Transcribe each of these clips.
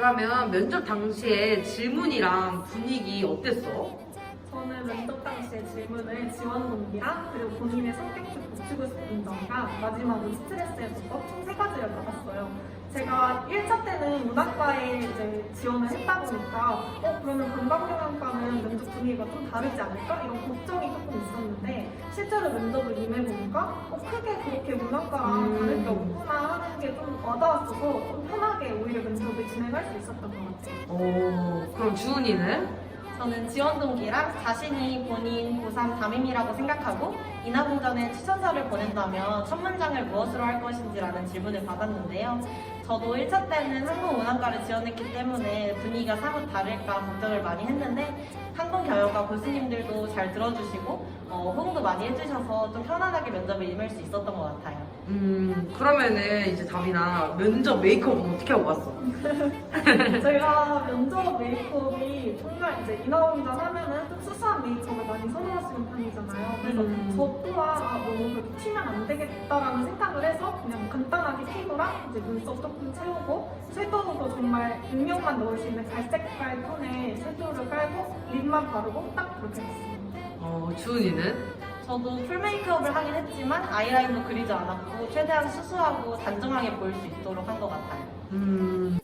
그러면 면접 당시에 질문이랑 분위기 어땠어? 저는 면접 당시에 질문을 지원 동기랑 그리고 본인의 성격을 붙이고 싶은 점과 마지막으로 스트레스에서 총세 가지를 받았어요. 제가 1차 때는 문학과에 이제 지원을 했다 보니까 어 그러면 관광경영과는 면접 분위기가 좀 다르지 않을까 이런 걱정이 조금 있었는데 실제로 면접을 임해보니까 어 크게 그렇게 문학과랑 음. 없구나 게좀 편하게 오히려 면접을 진행할 수 있었던 것 같아요. 오, 그럼 주은이는? 저는 지원 동기랑 자신이 본인 고3 담임이라고 생각하고 인하공전에 추천서를 보낸다면 첫 문장을 무엇으로 할 것인지라는 질문을 받았는데요. 저도 1차 때는 항공운항과를 지원했기 때문에 분위기가 사뭇 다를까 걱정을 많이 했는데 항공경영과 교수님들도 잘 들어주시고 어, 호응도 많이 해주셔서 좀 편안하게 면접을 임할 수 있었던 것 같아요. 음, 그러면은 이제 다빈아, 면접 메이크업은 어떻게 하고 갔어? 제가 면접 메이크업이 정말 이제 인하공전 하면은 좀 수수한 메이크업을 많이 선호하시는 편이잖아요. 그래서 음. 저 또한 아, 너무 그렇게 튀면 안 되겠다라는 생각을 해서 그냥 간단하게 피부랑 이제 눈썹 조금 채우고 섀도우도 정말 음영만 넣을 수 있는 갈색깔 톤의 섀도우를 깔고 립만 바르고 딱 그렇게 했습니다. 어, 주은이는? 저도 풀 메이크업을 하긴 했지만 아이라인도 그리지 않았고 최대한 수수하고 단정하게 보일 수 있도록 한 것 같아요. 음,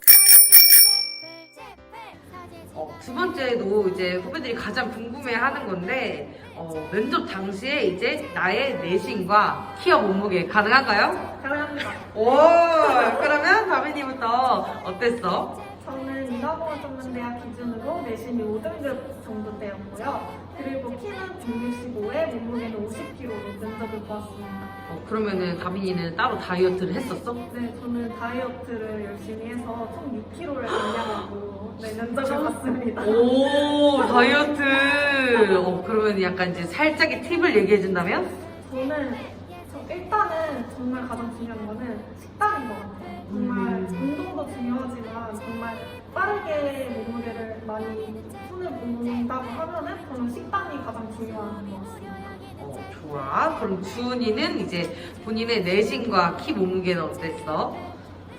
어, 두 번째도 이제 후배들이 가장 궁금해하는 건데 어, 면접 당시에 이제 나의 내신과 키와 몸무게 가능한가요? 가능합니다. 오, 그러면 다빈이부터 어땠어? 저는 인하공을 전문대학 기준으로 내신이 5등급 정도 되었고요. 그리고 키는 165에 몸무게는 50kg로 면접을 보았습니다. 어, 그러면은 다빈이는 따로 다이어트를 했었어? 네, 저는 다이어트를 열심히 해서 총 6kg를 감량하고 네, 면접을 봤습니다. 오, 다이어트. 어, 그러면 약간 이제 살짝의 팁을 얘기해 준다면? 저는 저 일단은 정말 가장 중요한 거는 식단인 것 같아요. 정말 음. 운동도 중요하지만 정말 빠르게 몸무게를 많이 손을 본다고 하면은 저는 식단이 가장 중요한 것 같습니다. 어, 좋아. 그럼 주은이는 이제 본인의 내신과 키 몸무게는 어땠어?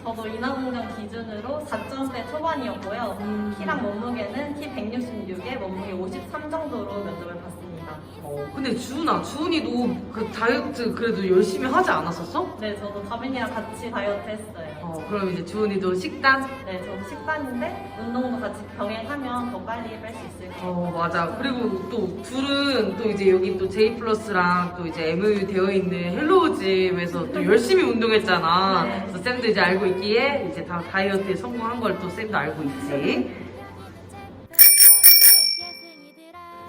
저도 인하공전 기준으로 4점대 초반이었고요. 음. 키랑 몸무게는 키 166에 몸무게 53 정도로 면접을 봤습니다. 어, 근데 주은아, 주은이도 그 다이어트 그래도 열심히 하지 않았었어? 네, 저도 다빈이랑 같이 다이어트 했어요. 어, 그럼 이제 주은이도 식단? 네, 저도 식단인데 운동도 같이 병행하면 더 빨리 뺄 수 있을 것 같아요. 어, 맞아. 그리고 또 둘은 또 이제 여기 또 J 플러스랑 또 이제 MOU 되어 있는 헬로우짐에서 또 열심히 운동했잖아. 네. 그래서 쌤도 이제 알고 있기에 이제 다 다이어트에 성공한 걸 또 쌤도 알고 있지.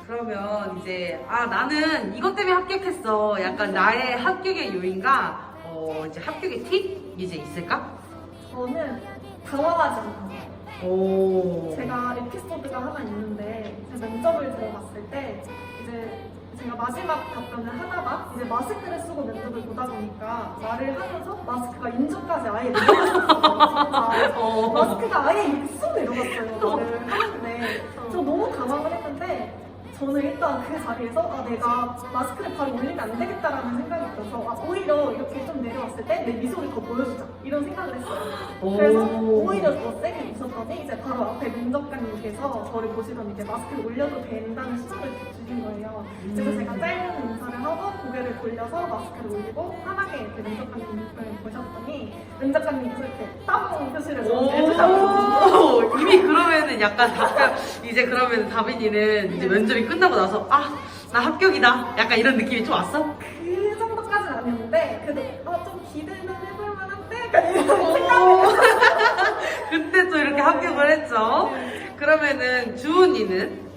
그러면 이제 아 나는 이것 때문에 합격했어. 약간 나의 합격의 요인과 어 이제 합격의 팁 이제 있을까? 저는 당황하지. 오. 제가 에피소드가 하나 있는데 제가 면접을 들어갔을 때 이제 제가 마지막 답변을 하다가 이제 마스크를 쓰고 면접을 보다 보니까 말을 하면서 마스크가 인중까지 아예 내려갔어요. 진짜. 어. 마스크가 아예 이렇게 쑥 내려갔어요. 말을 하는데 저 너무 당황을 했는데 저는 일단 그 자리에서 아 내가 마스크를 바로 올리면 안 되겠다라는 생각이 들어서 아, 오히려 이렇게 좀 내려왔을 때 내 미소를 더 보여주자 이런 생각을 했어요. 그래서 오히려 더 세게 웃었더니 이제 바로 앞에 민정관님께서 저를 보시더니 이제 마스크를 올려도 된다는 신호를 주신 거예요. 그래서 제가 짧은 인사를 하고 고개를 돌려서 마스크를 올리고 편하게 이렇게 면접관님을 보셨더니 면접관님께서 이렇게 따봉 표시를 저한테. 오, 이미 그러면은 약간 답변 이제 그러면 다빈이는 이제 면접이 끝나고 나서 아 나 합격이다 약간 이런 느낌이 좀 왔어? 그 정도까지는 아니었는데 그래도 아, 좀 기대는 해볼 만한데? 약간 이런 생각이 그때 또 이렇게 합격을 했죠. 그러면은 주은이는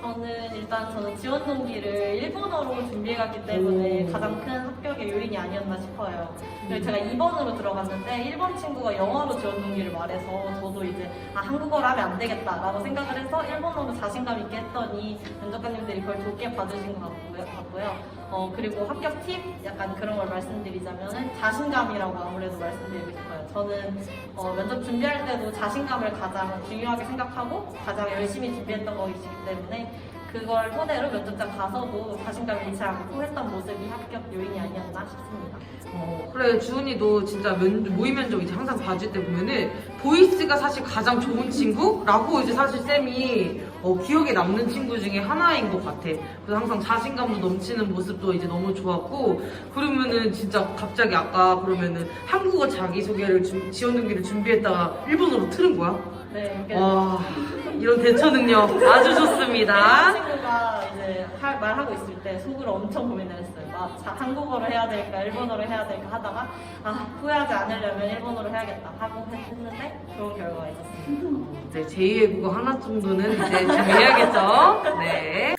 저는 일단 저는 지원 동기를 일본어로 준비해갔기 때문에 오. 가장 큰 합격의 요인이 아니었나 싶어요. 그리고 제가 2번으로 들어갔는데 1번 친구가 영어로 지원 동기를 말해서 저도 이제 아 한국어로 하면 안 되겠다라고 생각을 해서 일본어로 자신감 있게 했더니 면접관님들이 그걸 좋게 봐주신 것 같고요. 같고요. 어 그리고 합격 팁 약간 그런 걸 말씀드리자면은 자신감이라고 아무래도 말씀드리고 싶어요. 저는 어, 면접 준비할 때도 자신감을 가장 중요하게 생각하고 가장 열심히 준비했던 것이기 때문에 그걸 토대로 면접장 가서도 자신감 잃지 않고 했던 모습이 합격 요인이 아니었나 싶습니다. 어, 그래 주은이도 진짜 면, 모의 면접 이제 항상 봐줄 때 보면은 보이스가 사실 가장 좋은 친구라고 이제 사실 쌤이 어, 기억에 남는 친구 중에 하나인 것 같아. 그래서 항상 자신감도 넘치는 모습도 이제 너무 좋았고 그러면은 진짜 갑자기 아까 그러면은 한국어 자기소개를 준- 지원 등기를 준비했다가 일본어로 틀은 거야? 네, 와 이런 대처 능력 아주 좋습니다. 친구가 이제 할- 말하고 있을 때 속으로 엄청 고민을 했어요. 막 자, 한국어로 해야 될까, 일본어로 해야 될까 하다가 아 후회하지 않으려면 일본어로 해야겠다 하고 했는데 좋은 결과가 있었습니다. 이제 제2외 국어 하나 정도는 이제 준비해야겠죠. 네.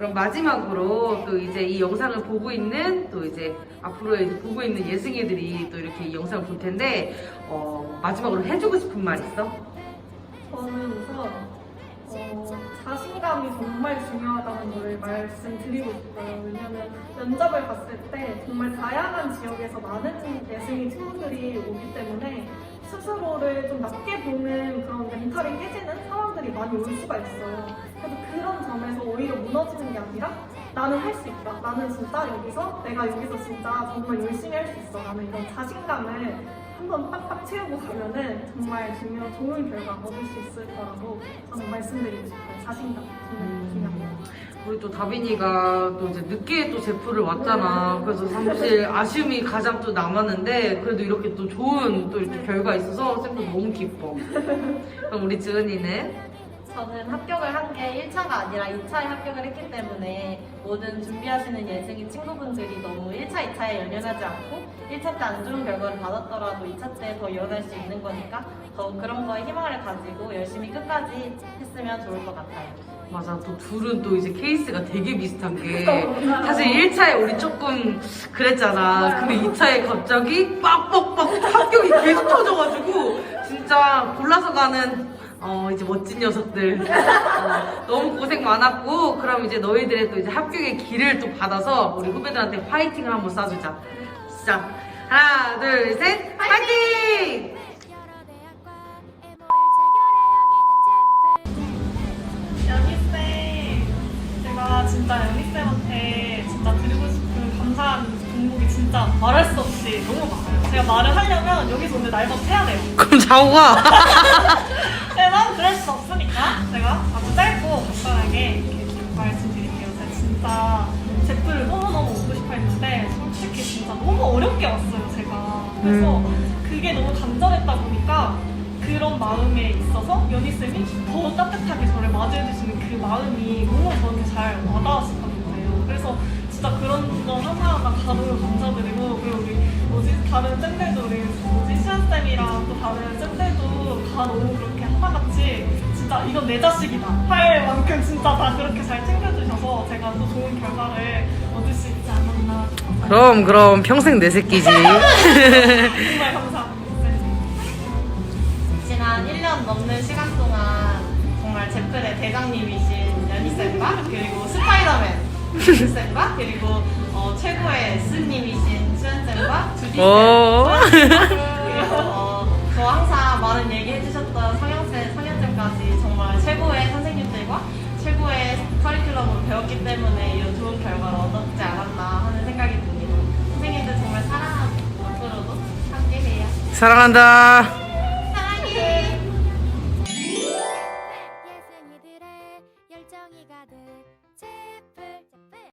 그럼 마지막으로 또 이제 이 영상을 보고 있는 또 이제 앞으로 이제 보고 있는 예승이들이 또 이렇게 이 영상을 볼 텐데 어, 마지막으로 해주고 싶은 말 있어? 저는 우선 어, 자신감이 정말 중요하다는 걸 말씀드리고 싶어요. 왜냐면 면접을 갔을 때 정말 다양한 지역에서 많은 예승이 친구들이 오기 때문에 스스로를 좀 낮게 보는 그런 멘탈이 깨지는 상황들이 많이 올 수가 있어요. 그래서 그런 점에서 오히려 무너지는 게 아니라 나는 할 수 있다. 나는 진짜 여기서 내가 여기서 진짜 정말 열심히 할 수 있어. 나는 이런 자신감을 한번 빡빡 채우고 가면은 정말 중요한 좋은 결과 얻을 수 있을 거라고 저는 말씀드리고 싶어요. 자신감 정말 중요합니다. 우리 또 다빈이가 또 이제 늦게 또 제프를 왔잖아. 그래서 사실 아쉬움이 가장 또 남았는데 그래도 이렇게 또 좋은 또 이렇게 결과 있어서 쌤도 너무 기뻐. 그럼 우리 지은이는? 저는 합격을 한 게 1차가 아니라 2차에 합격을 했기 때문에 모든 준비하시는 예승이 친구분들이 너무 1차, 2차에 연연하지 않고 1차 때 안 좋은 결과를 받았더라도 2차 때더 이어날 수 있는 거니까 더 그런 거에 희망을 가지고 열심히 끝까지 했으면 좋을 것 같아요. 맞아. 또 둘은 또 이제 케이스가 되게 비슷한 게 사실 1차에 우리 조금 그랬잖아. 근데 2차에 갑자기 빡빡빡 합격이 계속 터져가지고 진짜 골라서 가는 어 이제 멋진 녀석들 어, 너무 고생 많았고 그럼 이제 너희들의 또 이제 합격의 길을 또 받아서 우리 후배들한테 파이팅을 한번 쏴주자. 시작. 하나 둘셋 파이팅! 연희 쌤, 제가 진짜 연희 쌤한테 진짜 말할 수 없이 너무 많아요. 제가 말을 하려면 여기서 오늘 날밤 새야 돼요. 그럼 자고 가. 하지만 그럴 수 없으니까 제가 아주 짧고 간단하게 이렇게 말씀드릴게요. 제가 진짜 제프를 너무너무 오고 싶어 했는데 솔직히 진짜 너무 어렵게 왔어요, 제가. 그래서 그게 너무 간절했다 보니까 그런 마음에 있어서 연희쌤이 더 따뜻하게 저를 맞이해주시는 그 마음이 너무 저한테 잘 와닿았었던 거예요. 그래서 진짜 그런 거 하나하나 다 너무 감사드리고 그리고 우리 뭐지 다른 쌤들도 우리 뭐지 시안쌤이랑 또 다른 쌤들도 다 너무 그렇게 하나같이 진짜 이건 내 자식이다 할 만큼 진짜 다 그렇게 잘 챙겨주셔서 제가 또 좋은 결과를 얻을 수 있지 않았나 싶어서 그럼 그럼 평생 내 새끼지. 정말 감사합니다. 지난 1년 넘는 시간 동안 정말 제플의 대장님이신 연희쌤과 그리고 스파이더맨 쌤과 그리고 어, 최고의 스님이신 수현쌤과 주디쌤 오. 그리고 어, 저 항상 많은 얘기 해주셨던 성현쌤, 성현쌤까지 정말 최고의 선생님들과 최고의 커리큘럼으로 배웠기 때문에 이런 좋은 결과를 얻었지 않았나 하는 생각이 듭니다. 선생님들 정말 사랑하고 앞으로도 함께해요. 사랑한다.